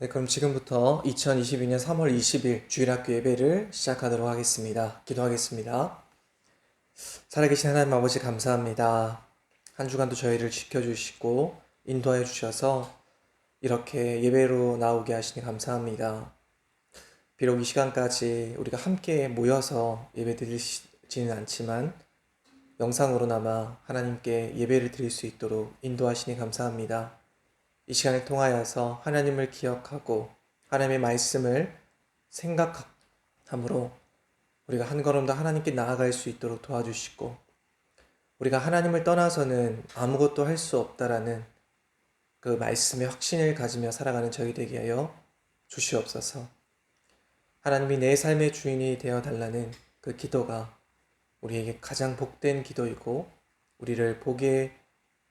네, 그럼 지금부터 2022년 3월 20일 주일학교 예배를 시작하도록 하겠습니다. 기도하겠습니다. 살아계신 하나님 아버지 감사합니다. 한 주간도 저희를 지켜주시고 인도하여 주셔서 이렇게 예배로 나오게 하시니 감사합니다. 비록 이 시간까지 우리가 함께 모여서 예배 드리지는 않지만 영상으로나마 하나님께 예배를 드릴 수 있도록 인도하시니 감사합니다. 이 시간을 통하여서 하나님을 기억하고 하나님의 말씀을 생각함으로 우리가 한 걸음 더 하나님께 나아갈 수 있도록 도와주시고 우리가 하나님을 떠나서는 아무것도 할 수 없다라는 그 말씀의 확신을 가지며 살아가는 저희 되게 하여 주시옵소서. 하나님이 내 삶의 주인이 되어 달라는 그 기도가 우리에게 가장 복된 기도이고 우리를 복의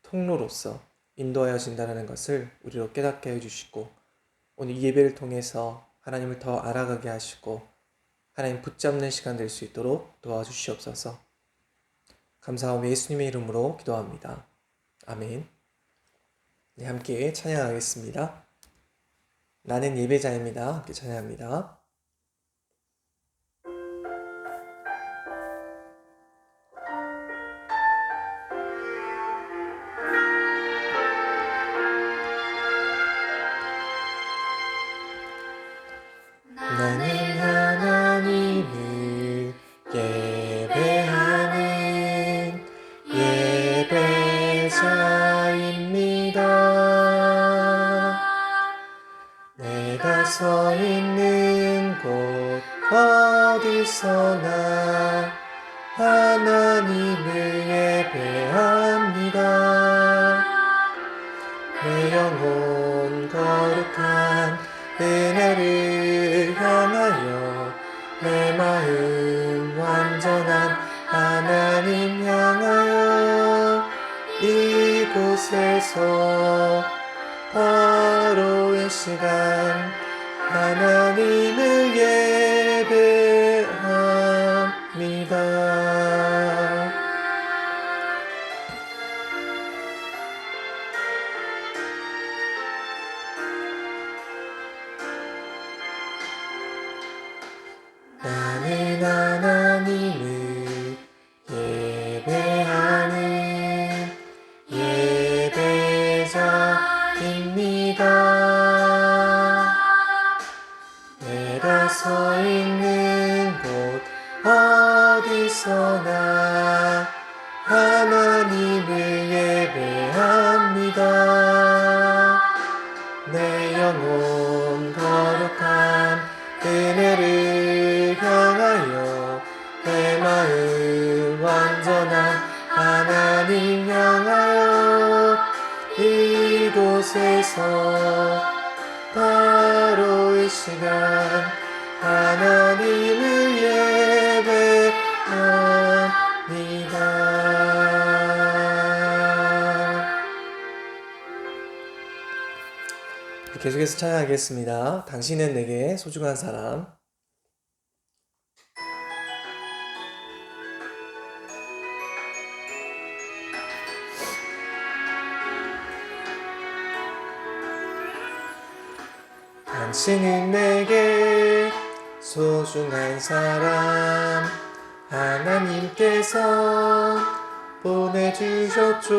통로로서 인도하여 진다는 것을 우리로 깨닫게 해주시고 오늘 이 예배를 통해서 하나님을 더 알아가게 하시고 하나님 붙잡는 시간 될 수 있도록 도와주시옵소서. 감사하며 예수님의 이름으로 기도합니다. 아멘. 네, 함께 찬양하겠습니다. 나는 예배자입니다. 함께 찬양합니다. 시간. 하나님을 내 영혼 거룩한 은혜를 향하여 내 마음 완전한 하나님 향하여 이곳에서 바로 이 시간 계속해서 찬양하겠습니다. 당신은 내게 소중한 사람. 당신은 내게 소중한 사람 하나님께서 보내주셨죠.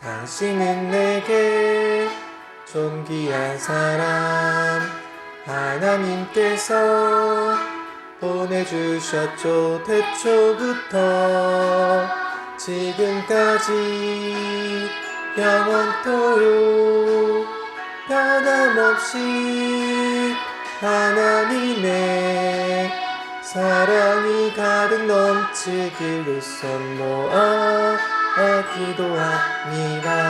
당신은 내게 존귀한 사람 하나님께서 보내주셨죠. 태초부터 지금까지 영원토록 변함없이 하나님의 사랑이 가득 넘치기를 손 모아 기도합니다.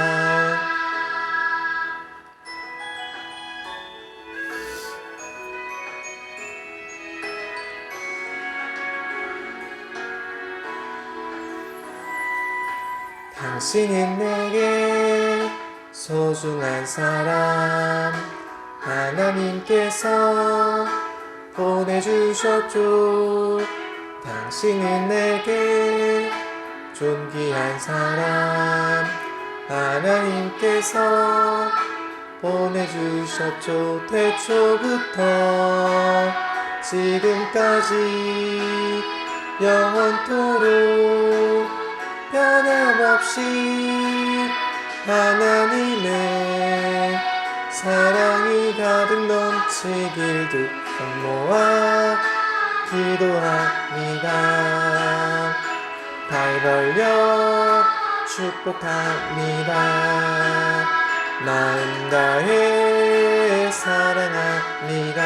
당신은 내게 소중한 사람. 하나님께서 보내주셨죠. 당신은 내게 존귀한 사람. 하나님께서 보내주셨죠. 태초부터 지금까지 영원토록 변함없이 하나님의 사랑이 가득 넘치길 두손 모아 기도합니다. 발 벌려 축복합니다. 마음 다해 사랑합니다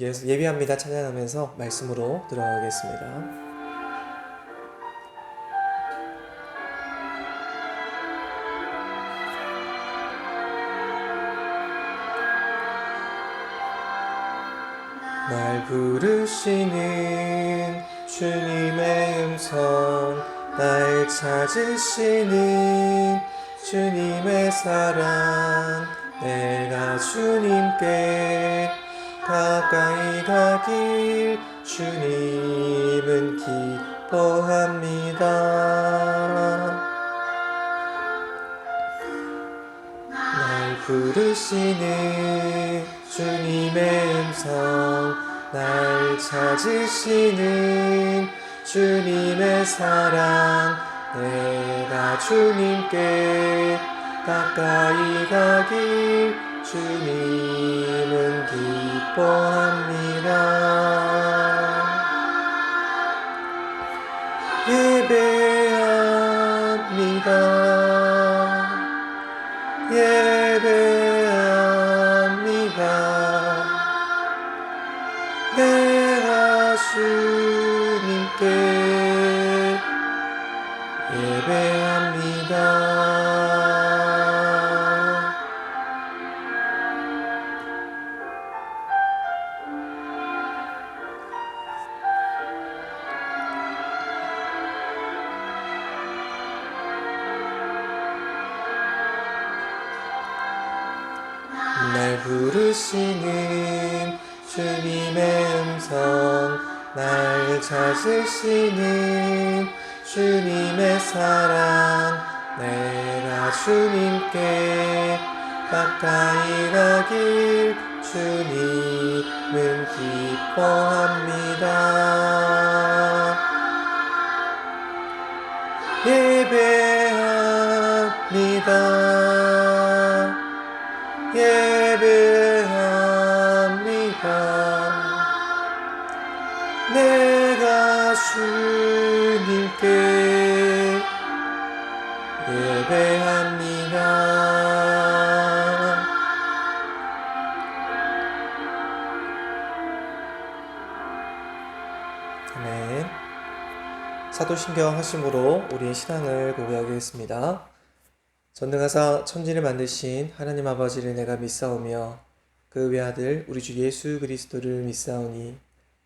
예- 예비합니다 찬양하면서 말씀으로 들어가겠습니다. 날 부르시는 주님의 음성 날 찾으시는 주님의 사랑 내가 주님께 가까이 가길 주님은 기뻐합니다. 날 부르시는 주님의 음성 날 찾으시는 주님의 사랑 내가 주님께 가까이 가길 주님은 기뻐합니다. 예배 찾으시는 주님의 사랑 내가 주님께 가까이 가길 주님은 기뻐합니다. 예배합니다 주님께 예배합니다. 아멘. 사도신경 하심으로 우리의 신앙을 고백하겠습니다. 전능하사 천지를 만드신 하나님 아버지를 내가 믿사오며 그 외아들 우리 주 예수 그리스도를 믿사오니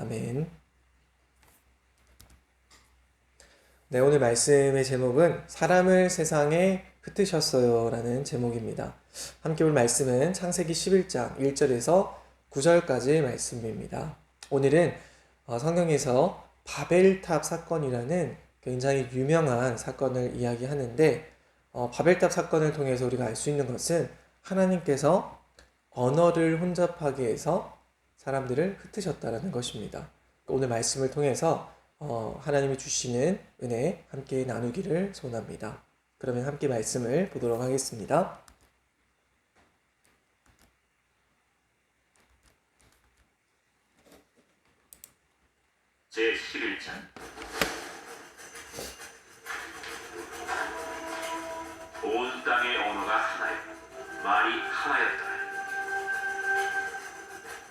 아멘. 네, 오늘 말씀의 제목은 사람을 세상에 흩으셨어요 라는 제목입니다. 함께 볼 말씀은 창세기 11장 1절에서 9절까지 말씀입니다. 오늘은 어, 성경에서 바벨탑 사건이라는 굉장히 유명한 사건을 이야기하는데 어, 바벨탑 사건을 통해서 우리가 알 수 있는 것은 하나님께서 언어를 혼잡하게 해서 사람들을 흩으셨다라는 것입니다. 오늘 말씀을 통해서 어, 하나님이 주시는 은혜 함께 나누기를 소원합니다. 그러면 함께 말씀을 보도록 하겠습니다. 제 11장 온 땅의 언어가 하나요 말이 하나였다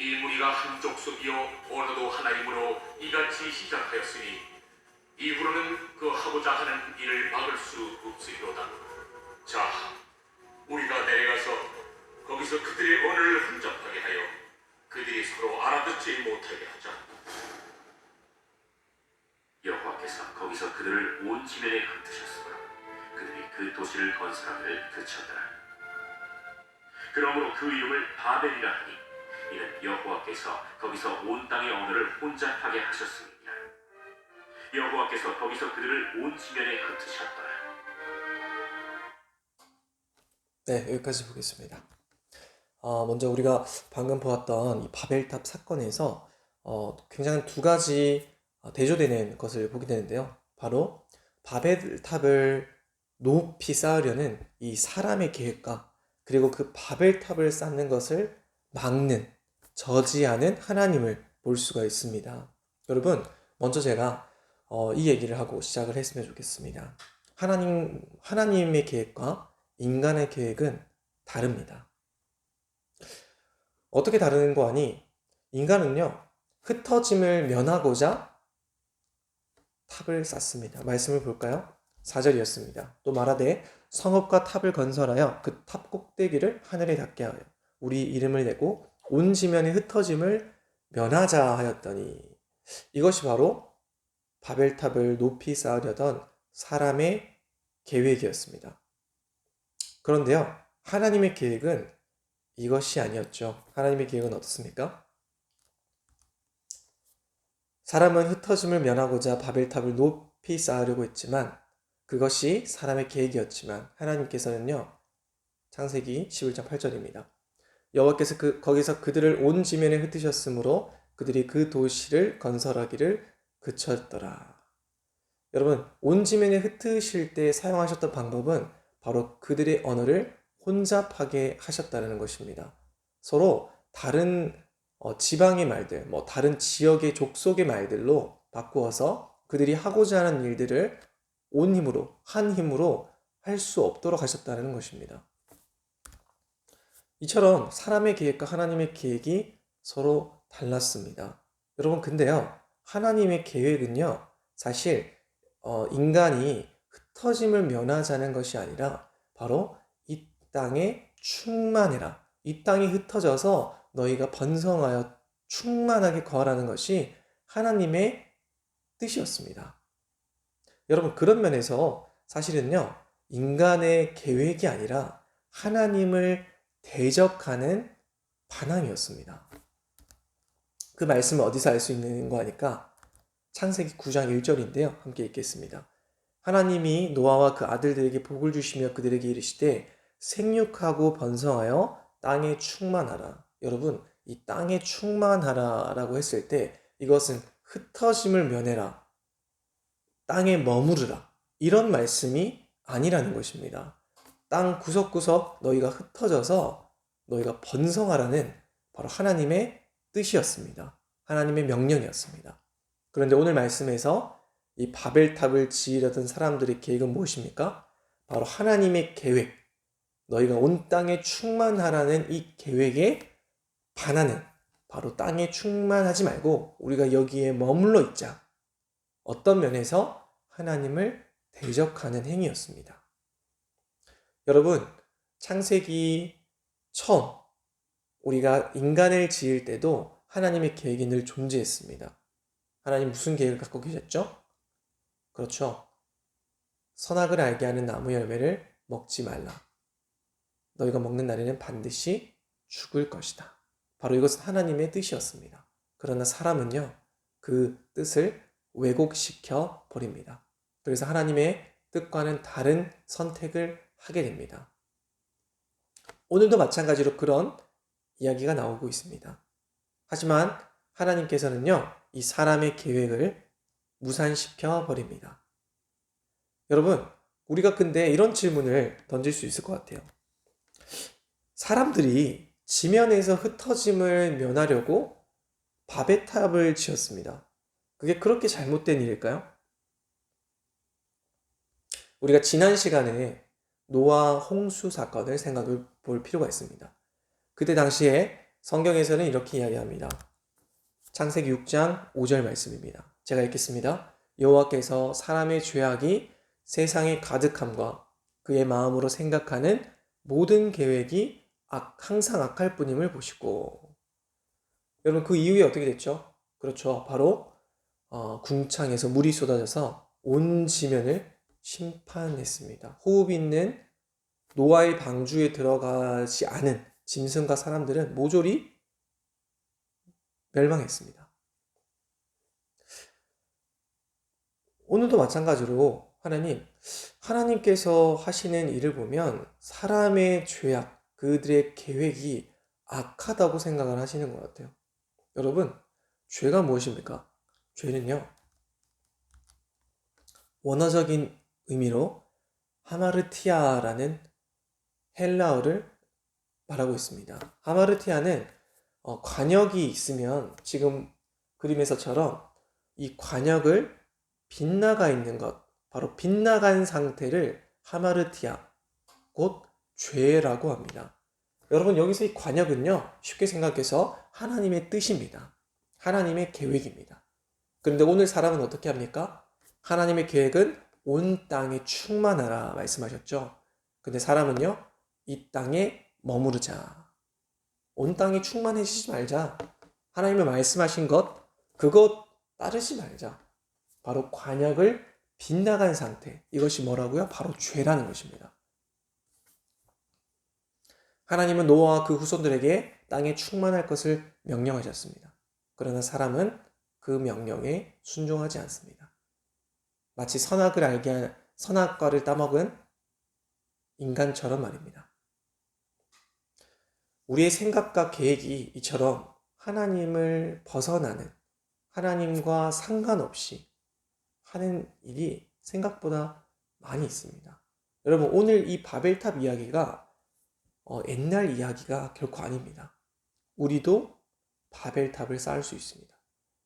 이 무리가 한쪽 숲이요 언어도 하나이므로 이같이 시작하였으니 이후로는 그 하고자 하는 일을 막을 수 없으리로다. 자, 우리가 내려가서 거기서 그들의 언어를 hun접하게 하여 그들이 서로 알아듣지 못하게 하자. 여호와께서 거기서 그들을 온 지면에 흩으셨으므로 그들이 그 도시를 건설하기를 그쳤더라. 그러므로 그 이름을 바벨이라 여호와께서 거기서 온 땅의 언어를 혼잡하게 하셨음이니라. 여호와께서 거기서 그들을 온 지면에 흩으셨더라. 네, 여기까지 보겠습니다. 어, 먼저 우리가 방금 보았던 이 바벨탑 사건에서 어, 굉장히 두 가지 어, 대조되는 것을 보게 되는데요. 바로 바벨탑을 높이 쌓으려는 이 사람의 계획과 그리고 그 바벨탑을 쌓는 것을 막는, 저지하는 하나님을 볼 수가 있습니다. 여러분, 먼저 제가 어, 이 얘기를 하고 시작을 했으면 좋겠습니다. 하나님, 하나님의 계획과 인간의 계획은 다릅니다. 어떻게 다른 거 아니? 인간은요, 흩어짐을 면하고자 탑을 쌓습니다. 말씀을 볼까요? 4절이었습니다. 또 말하되 성읍과 탑을 건설하여 그 탑 꼭대기를 하늘에 닿게 하여 우리 이름을 내고 온 지면의 흩어짐을 면하자 하였더니 이것이 바로 바벨탑을 높이 쌓으려던 사람의 계획이었습니다. 그런데요, 하나님의 계획은 이것이 아니었죠. 하나님의 계획은 어떻습니까? 사람은 흩어짐을 면하고자 바벨탑을 높이 쌓으려고 했지만 그것이 사람의 계획이었지만 하나님께서는요. 창세기 11장 8절입니다. 여호와께서 그 거기서 그들을 온 지면에 흩으셨으므로 그들이 그 도시를 건설하기를 그쳤더라. 여러분, 온 지면에 흩으실 때 사용하셨던 방법은 바로 그들의 언어를 혼잡하게 하셨다는 것입니다. 서로 다른 어, 지방의 말들, 뭐 다른 지역의 족속의 말들로 바꾸어서 그들이 하고자 하는 일들을 온 힘으로, 한 힘으로 할 수 없도록 하셨다는 것입니다. 이처럼 사람의 계획과 하나님의 계획이 서로 달랐습니다. 여러분, 근데요, 하나님의 계획은요, 사실, 어, 인간이 흩어짐을 면하자는 것이 아니라 바로 이 땅에 충만해라. 이 땅이 흩어져서 너희가 번성하여 충만하게 거하라는 것이 하나님의 뜻이었습니다. 여러분, 그런 면에서 사실은요, 인간의 계획이 아니라 하나님을 대적하는 반항이었습니다. 그 말씀을 어디서 알 수 있는 거 아니까 창세기 9장 1절인데요. 함께 읽겠습니다. 하나님이 노아와 그 아들들에게 복을 주시며 그들에게 이르시되 생육하고 번성하여 땅에 충만하라. 여러분, 이 땅에 충만하라라고 했을 때 이것은 흩어짐을 면해라. 땅에 머무르라. 이런 말씀이 아니라는 것입니다. 땅 구석구석 너희가 흩어져서 너희가 번성하라는 바로 하나님의 뜻이었습니다. 하나님의 명령이었습니다. 그런데 오늘 말씀에서 이 바벨탑을 지으려던 사람들의 계획은 무엇입니까? 바로 하나님의 계획, 너희가 온 땅에 충만하라는 이 계획에 반하는 바로 땅에 충만하지 말고 우리가 여기에 머물러 있자. 어떤 면에서 하나님을 대적하는 행위였습니다. 여러분, 창세기 처음 우리가 인간을 지을 때도 하나님의 계획이 늘 존재했습니다. 하나님 무슨 계획을 갖고 계셨죠? 그렇죠. 선악을 알게 하는 나무 열매를 먹지 말라. 너희가 먹는 날에는 반드시 죽을 것이다. 바로 이것은 하나님의 뜻이었습니다. 그러나 사람은요, 그 뜻을 왜곡시켜 버립니다. 그래서 하나님의 뜻과는 다른 선택을 하게 됩니다. 오늘도 마찬가지로 그런 이야기가 나오고 있습니다. 하지만 하나님께서는요, 이 사람의 계획을 무산시켜 버립니다. 여러분, 우리가 근데 이런 질문을 던질 수 있을 것 같아요. 사람들이 지면에서 흩어짐을 면하려고 바벨 탑을 지었습니다. 그게 그렇게 잘못된 일일까요? 우리가 지난 시간에 노아 홍수 사건을 생각해 볼 필요가 있습니다. 그때 당시에 성경에서는 이렇게 이야기합니다. 창세기 6장 5절 말씀입니다. 제가 읽겠습니다. 여호와께서 사람의 죄악이 세상에 가득함과 그의 마음으로 생각하는 모든 계획이 악, 항상 악할 뿐임을 보시고 여러분 그 이후에 어떻게 됐죠? 그렇죠. 바로 어, 궁창에서 물이 쏟아져서 온 지면을 심판했습니다. 호흡 있는 노아의 방주에 들어가지 않은 짐승과 사람들은 모조리 멸망했습니다. 오늘도 마찬가지로 하나님, 하나님께서 하시는 일을 보면 사람의 죄악, 그들의 계획이 악하다고 생각을 하시는 것 같아요. 여러분, 죄가 무엇입니까? 죄는요, 원어적인 의미로 하마르티아라는 헬라어를 말하고 있습니다. 하마르티아는 어, 관역이 있으면 지금 그림에서처럼 이 관역을 빗나가 있는 것, 바로 빗나간 상태를 하마르티아, 곧 죄라고 합니다. 여러분 여기서 이 관역은요 쉽게 생각해서 하나님의 뜻입니다. 하나님의 계획입니다. 그런데 오늘 사람은 어떻게 합니까? 하나님의 계획은 온 땅에 충만하라 말씀하셨죠. 근데 사람은요 이 땅에 머무르자. 온 땅에 충만해지지 말자. 하나님의 말씀하신 것 그것 따르지 말자. 바로 관역을 빗나간 상태. 이것이 뭐라고요? 바로 죄라는 것입니다. 하나님은 노아와 그 후손들에게 땅에 충만할 것을 명령하셨습니다. 그러나 사람은 그 명령에 순종하지 않습니다. 마치 선악을 알게 한 선악과를 따먹은 인간처럼 말입니다. 우리의 생각과 계획이 이처럼 하나님을 벗어나는 하나님과 상관없이 하는 일이 생각보다 많이 있습니다. 여러분 오늘 이 바벨탑 이야기가 어, 옛날 이야기가 결코 아닙니다. 우리도 바벨탑을 쌓을 수 있습니다.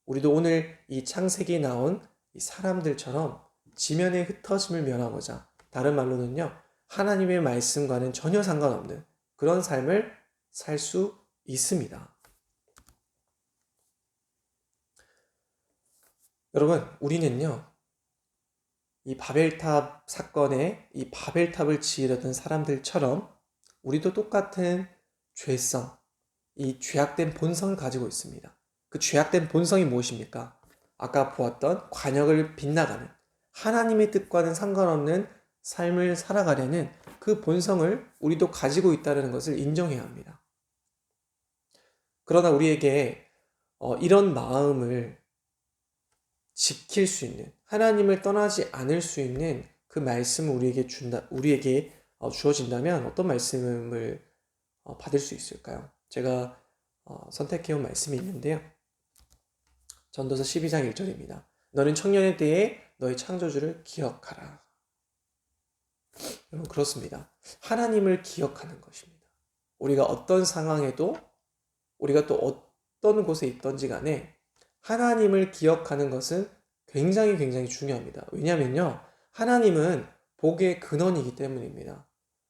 우리도 오늘 이 창세기에 나온 이 사람들처럼 지면의 흩어짐을 면하고자 다른 말로는요 하나님의 말씀과는 전혀 상관없는 그런 삶을 살 수 있습니다. 여러분 우리는요 이 바벨탑 사건에 이 바벨탑을 지으려던 사람들처럼 우리도 똑같은 죄성, 이 죄악된 본성을 가지고 있습니다. 그 죄악된 본성이 무엇입니까? 아까 보았던 관역을 빗나가는 하나님의 뜻과는 상관없는 삶을 살아가려는 그 본성을 우리도 가지고 있다는 것을 인정해야 합니다. 그러나 우리에게 어, 이런 마음을 지킬 수 있는 하나님을 떠나지 않을 수 있는 그 말씀을 우리에게 준다 우리에게 어, 주어진다면 어떤 말씀을 어, 받을 수 있을까요? 제가 어, 선택해온 말씀이 있는데요. 전도서 12장 1절입니다. 너는 청년에 대해 너의 창조주를 기억하라. 여러분 그렇습니다. 하나님을 기억하는 것입니다. 우리가 어떤 상황에도 우리가 또 어떤 곳에 있던지 간에 하나님을 기억하는 것은 굉장히 굉장히 중요합니다. 왜냐하면요. 하나님은 복의 근원이기 때문입니다.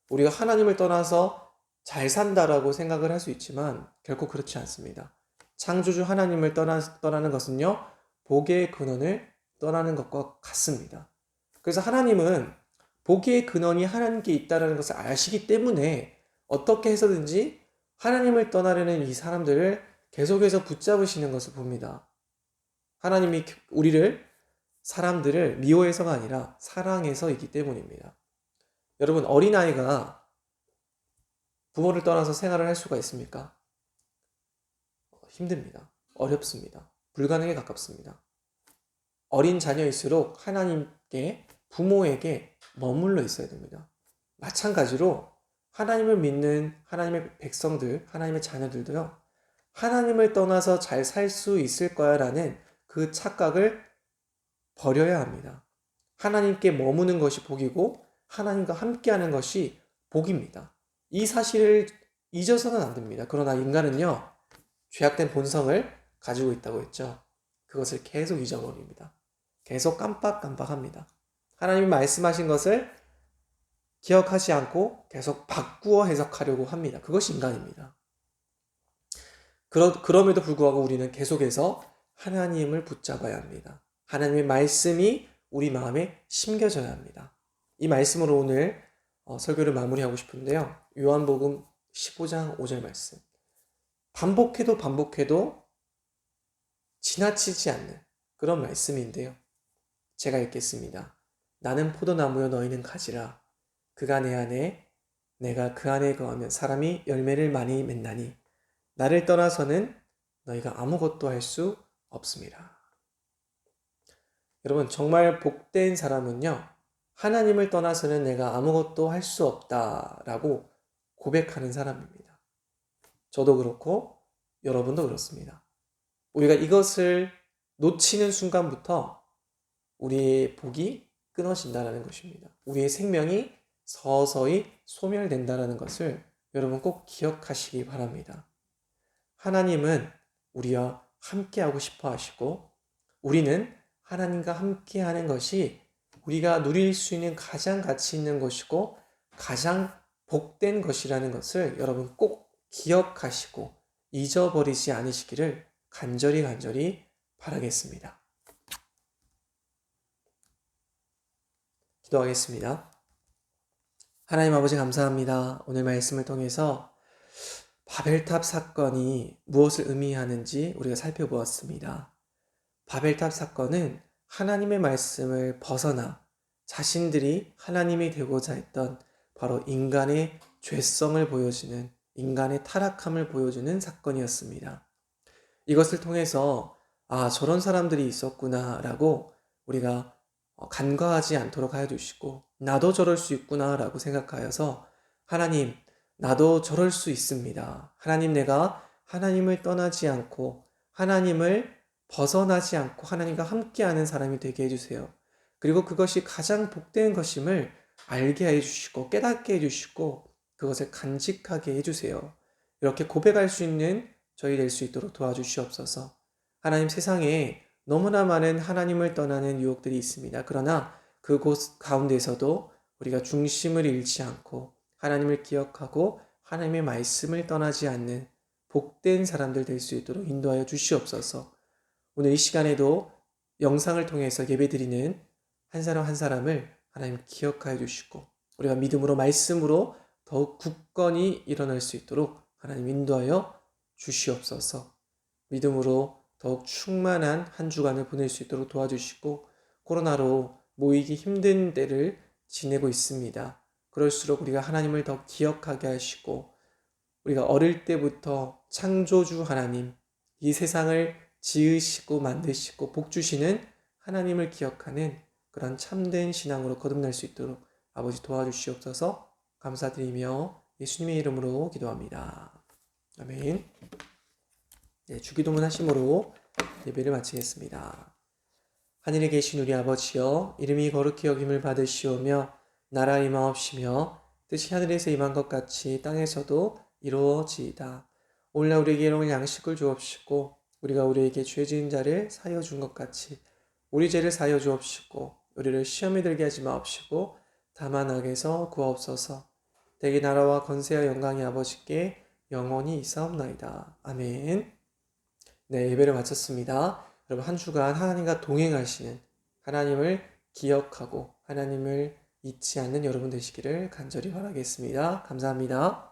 우리가 하나님을 떠나서 잘 산다라고 생각을 할 수 있지만 결코 그렇지 않습니다. 창조주 하나님을 떠나, 떠나는 것은요, 복의 근원을 떠나는 것과 같습니다. 그래서 하나님은 복의 근원이 하나님께 있다는 것을 아시기 때문에 어떻게 해서든지 하나님을 떠나려는 이 사람들을 계속해서 붙잡으시는 것을 봅니다. 하나님이 우리를 사람들을 미워해서가 아니라 사랑해서이기 때문입니다. 여러분 어린아이가 부모를 떠나서 생활을 할 수가 있습니까? 힘듭니다. 어렵습니다. 불가능에 가깝습니다. 어린 자녀일수록 하나님께 부모에게 머물러 있어야 됩니다. 마찬가지로 하나님을 믿는 하나님의 백성들, 하나님의 자녀들도요. 하나님을 떠나서 잘 살 수 있을 거야라는 그 착각을 버려야 합니다. 하나님께 머무는 것이 복이고 하나님과 함께하는 것이 복입니다. 이 사실을 잊어서는 안 됩니다. 그러나 인간은요, 죄악된 본성을 가지고 있다고 했죠. 그것을 계속 잊어버립니다. 계속 깜빡깜빡합니다. 하나님이 말씀하신 것을 기억하지 않고 계속 바꾸어 해석하려고 합니다. 그것이 인간입니다. 그럼에도 불구하고 우리는 계속해서 하나님을 붙잡아야 합니다. 하나님의 말씀이 우리 마음에 심겨져야 합니다. 이 말씀으로 오늘 어, 설교를 마무리하고 싶은데요. 요한복음 15장 5절 말씀. 반복해도 반복해도 지나치지 않는 그런 말씀인데요. 제가 읽겠습니다. 나는 포도나무여 너희는 가지라. 그가 내 안에 내가 그 안에 거하면 사람이 열매를 많이 맺나니 나를 떠나서는 너희가 아무것도 할 수 없습니다. 여러분 정말 복된 사람은요. 하나님을 떠나서는 내가 아무것도 할 수 없다라고 고백하는 사람입니다. 저도 그렇고 여러분도 그렇습니다. 우리가 이것을 놓치는 순간부터 우리의 복이 끊어진다는 것입니다. 우리의 생명이 서서히 소멸된다는 것을 여러분 꼭 기억하시기 바랍니다. 하나님은 우리와 함께하고 싶어 하시고 우리는 하나님과 함께하는 것이 우리가 누릴 수 있는 가장 가치 있는 것이고 가장 복된 것이라는 것을 여러분 꼭 기억하시고 잊어버리지 않으시기를 간절히 간절히 바라겠습니다. 기도하겠습니다. 하나님 아버지 감사합니다. 오늘 말씀을 통해서 바벨탑 사건이 무엇을 의미하는지 우리가 살펴보았습니다. 바벨탑 사건은 하나님의 말씀을 벗어나 자신들이 하나님이 되고자 했던 바로 인간의 죄성을 보여주는 인간의 타락함을 보여주는 사건이었습니다. 이것을 통해서 아, 저런 사람들이 있었구나 라고 우리가 어, 간과하지 않도록 하여 주시고 나도 저럴 수 있구나 라고 생각하여서 하나님 나도 저럴 수 있습니다. 하나님 내가 하나님을 떠나지 않고 하나님을 벗어나지 않고 하나님과 함께하는 사람이 되게 해주세요. 그리고 그것이 가장 복된 것임을 알게 해주시고 깨닫게 해주시고 그것을 간직하게 해주세요. 이렇게 고백할 수 있는 저희 될 수 있도록 도와주시옵소서. 하나님 세상에 너무나 많은 하나님을 떠나는 유혹들이 있습니다. 그러나 그곳 가운데서도 우리가 중심을 잃지 않고 하나님을 기억하고 하나님의 말씀을 떠나지 않는 복된 사람들 될 수 있도록 인도하여 주시옵소서. 오늘 이 시간에도 영상을 통해서 예배드리는 한 사람 한 사람을 하나님 기억하여 주시고 우리가 믿음으로 말씀으로 더욱 굳건히 일어날 수 있도록 하나님 인도하여 주시옵소서. 믿음으로 더욱 충만한 한 주간을 보낼 수 있도록 도와주시고 코로나로 모이기 힘든 때를 지내고 있습니다. 그럴수록 우리가 하나님을 더 기억하게 하시고 우리가 어릴 때부터 창조주 하나님 이 세상을 지으시고 만드시고 복 주시는 하나님을 기억하는 그런 참된 신앙으로 거듭날 수 있도록 아버지 도와주시옵소서 감사드리며 예수님의 이름으로 기도합니다. 아멘. 네, 주기도문 하심으로 예배를 마치겠습니다. 하늘에 계신 우리 아버지여 이름이 거룩히 여김을 받으시오며 나라 임하옵시며 뜻이 하늘에서 임한 것 같이 땅에서도 이루어지이다. 오늘날 우리에게 일용할 양식을 주옵시고 우리가 우리에게 죄 지은 자를 사여 준 것 같이 우리 죄를 사여 주옵시고 우리를 시험에 들게 하지 마옵시고 다만 악에서 구하옵소서. 대기 나라와 건세와 영광이 아버지께 영원히 있사옵나이다. 아멘. 네, 예배를 마쳤습니다. 여러분 한 주간 하나님과 동행하시는 하나님을 기억하고 하나님을 잊지 않는 여러분 되시기를 간절히 바라겠습니다. 감사합니다.